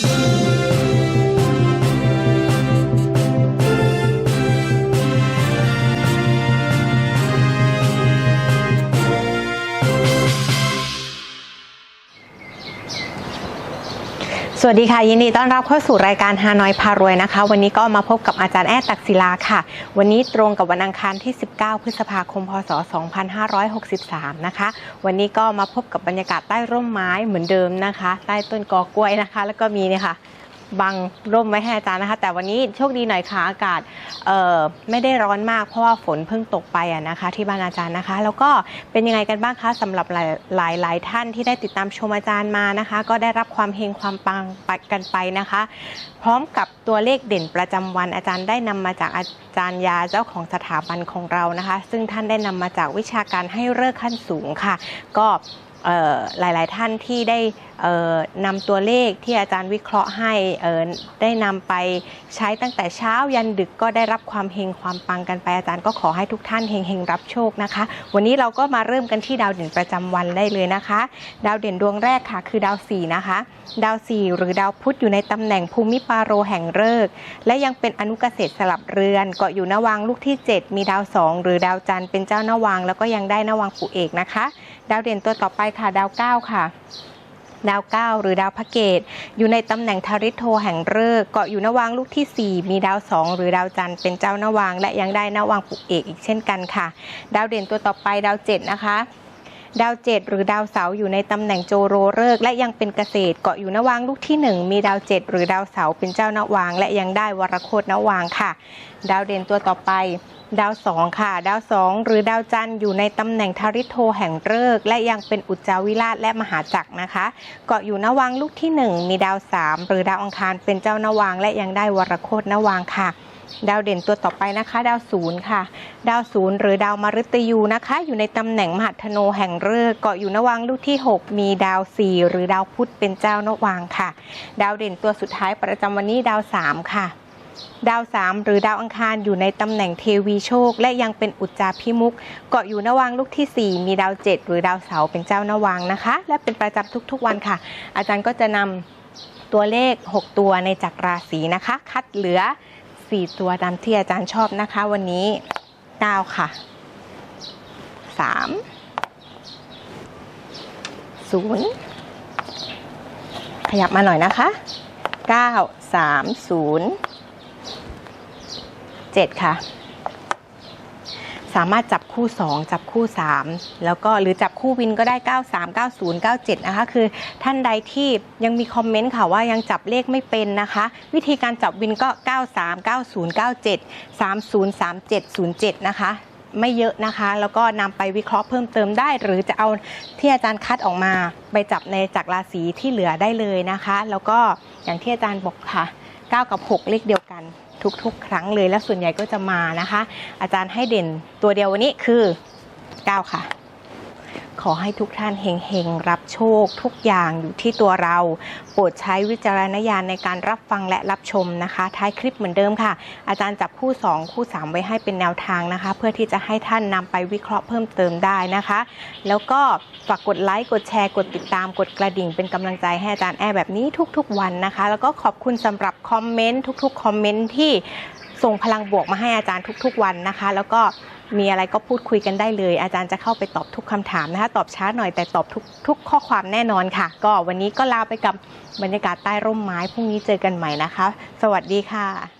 Peace. สวัสดีค่ะ ยินดีต้อนรับเข้าสู่รายการฮานอยพารวยนะคะ วันนี้ก็มาพบกับอาจารย์แอดตักศิลาค่ะ วันนี้ตรงกับวันอังคารที่ 19 พฤษภาคม พศ 2563 นะคะ วันนี้ก็มาพบกับบรรยากาศใต้ร่มไม้เหมือนเดิมนะคะ ใต้ต้นกอกล้วยนะคะ แล้วก็มีเนี่ยค่ะ บังร่มไว้ให้อาจารย์นะคะ แต่วันนี้โชคดีหน่อยค่ะอากาศไม่ได้ร้อนมากเพราะว่าฝนเพิ่งตกไปอะนะคะ ที่บ้านอาจารย์นะคะ แล้วก็เป็นยังไงกันบ้างคะสำหรับหลายหลายท่านที่ได้ติดตามชมอาจารย์มานะคะ ก็ได้รับความเฮงความปังไปกันไปนะคะ พร้อมกับตัวเลขเด่นประจำวันอาจารย์ได้นำมาจากอาจารย์ยาเจ้าของสถาบันของเรานะคะ ซึ่งท่านได้นำมาจากวิชาการให้เลิกขั้นสูงค่ะ ก็ หลาย ๆ ท่านที่ได้นำตัวเลขที่อาจารย์วิเคราะห์ให้ได้นำไปใช้ตั้งแต่เช้ายันดึกก็ได้รับความเฮงความปังกันไปอาจารย์ก็ขอให้ทุกท่านเฮงเฮงรับโชคนะคะ วันนี้เราก็มาเริ่มกันที่ดาวเด่นประจำวันได้เลยนะคะ ดาวเด่นดวงแรกค่ะคือดาวสี่นะคะ ดาวสี่หรือดาวพุธอยู่ในตำแหน่งภูมิปาโรแห่งเลิกษ์และยังเป็นอนุเกษตรสลับเรือนเกาะอยู่นวางลูกที่ 7 มีดาวสองหรือดาวจันทร์เป็นเจ้านวางแล้วก็ยังได้นวางปู่เอกนะคะ ดาวเด่นตัวต่อไปค่ะดาวเก้าค่ะดาวเก้าหรือดาวพระเกตอยู่ในตำแหน่งทาริโทแห่งเลิกษ์เกาะอยู่นวางลูกทีสี่ 4 มีดาวสองหรือดาวจันทร์เป็นเจ้านวาง และยังได้นวางปู่เอกอีกเช่นกันค่ะ ดาวเด่นตัวต่อไปดาวเจ็ดนะคะ ดาวเจ็ดหรือดาวเสาอยู่ในตำแหน่งโจโรเลิกและยังเป็นเกษตรเกาะอยู่นวางลูกที่หนึ่งมีดาวเจ็ดหรือดาวเสาเป็นเจ้านวาง และยังได้วรโคตนวางค่ะ ดาวเด่นตัวต่อไป ดาวสองค่ะ ดาวสองหรือดาวจันทร์อยู่ในตำแหน่งทาริโทแห่งเลิกและยังเป็นอุจจาวิราชและมหาจักรนะคะ เกาะอยู่นวางลูกที่หนึ่งมีดาวสามหรือดาวอังคารเป็นเจ้านวางและยังได้วรโคตนวางค่ะดาวเด่นตัวต่อไปนะคะ ดาวศูนย์ค่ะ ดาวศูนย์หรือดาวมฤตยูนะคะ อยู่ในตำแหน่งมหัทโนแห่งเลิกษ์เกาะอยู่นวางลูกที่ 6 มีดาวสี่หรือดาวพุธเป็นเจ้านวางค่ะ ดาวเด่นตัวสุดท้ายประจำวันนี้ดาวสามค่ะ ดาวสามหรือดาวอังคารอยู่ในตำแหน่งเทวีโชค และยังเป็นอุจจาพิมุกเกาะอยู่นวางลูกที่ 4 มีดาวเจ็ดหรือดาวเสาเป็นเจ้านวางนะคะ และเป็นประจำทุกๆวันค่ะ อาจารย์ก็จะนำตัวเลข 6 ตัวในจักรราศีนะคะ คัดเหลือ 4 ตัวตามที่อาจารย์ชอบนะคะ วันนี้9ค่ะ 3 0 ขยับมาหน่อยนะคะ 9 3 0 7 ค่ะ สามารถจับคู่ 2 จับคู่ 3 แล้วก็หรือจับคู่วินก็ได้ 93 90 97 นะคะ คือท่านใดที่ยังมีคอมเมนต์ค่ะว่ายังจับเลขไม่เป็นนะคะ วิธีการจับวินก็ 93 90 97 30 37 07 นะคะไม่เยอะนะคะ แล้วก็นำไปวิเคราะห์เพิ่มเติมได้ หรือจะเอาที่อาจารย์คัดออกมา ไปจับในจักรราศีที่เหลือได้เลยนะคะ แล้วก็อย่างที่อาจารย์บอกค่ะ 9 กับ 6 เลขเดียวกัน ทุกๆ ครั้งเลยและส่วนใหญ่ก็จะมานะคะ อาจารย์ให้เด่นตัวเดียววันนี้คือ 9 ค่ะ ขอให้ทุกท่านเฮงๆ รับโชค ทุกอย่างอยู่ที่ตัวเรา โปรดใช้วิจารณญาณในการรับฟังและรับชมนะคะ ท้ายคลิปเหมือนเดิมค่ะ อาจารย์จับคู่ 2 คู่ 3 ไว้ให้เป็นแนวทางนะคะ เพื่อที่จะให้ท่านนำไปวิเคราะห์เพิ่มเติมได้นะคะ แล้วก็ฝากกดไลค์กดแชร์กดติดตามกดกระดิ่ง เป็นกำลังใจให้อาจารย์แอร์แบบนี้ทุกๆ วันนะคะ แล้วก็ขอบคุณสำหรับคอมเมนต์ทุกๆคอมเมนต์ที่ ส่งพลังบวกมาให้อาจารย์ทุกๆวันนะคะ แล้วก็มีอะไรก็พูดคุยกันได้เลย อาจารย์จะเข้าไปตอบทุกคำถามนะคะ ตอบช้าหน่อยแต่ตอบทุกทุกข้อความแน่นอนค่ะ ก็วันนี้ก็ลาไปกับบรรยากาศใต้ร่มไม้พรุ่งนี้เจอกันใหม่นะคะ สวัสดีค่ะ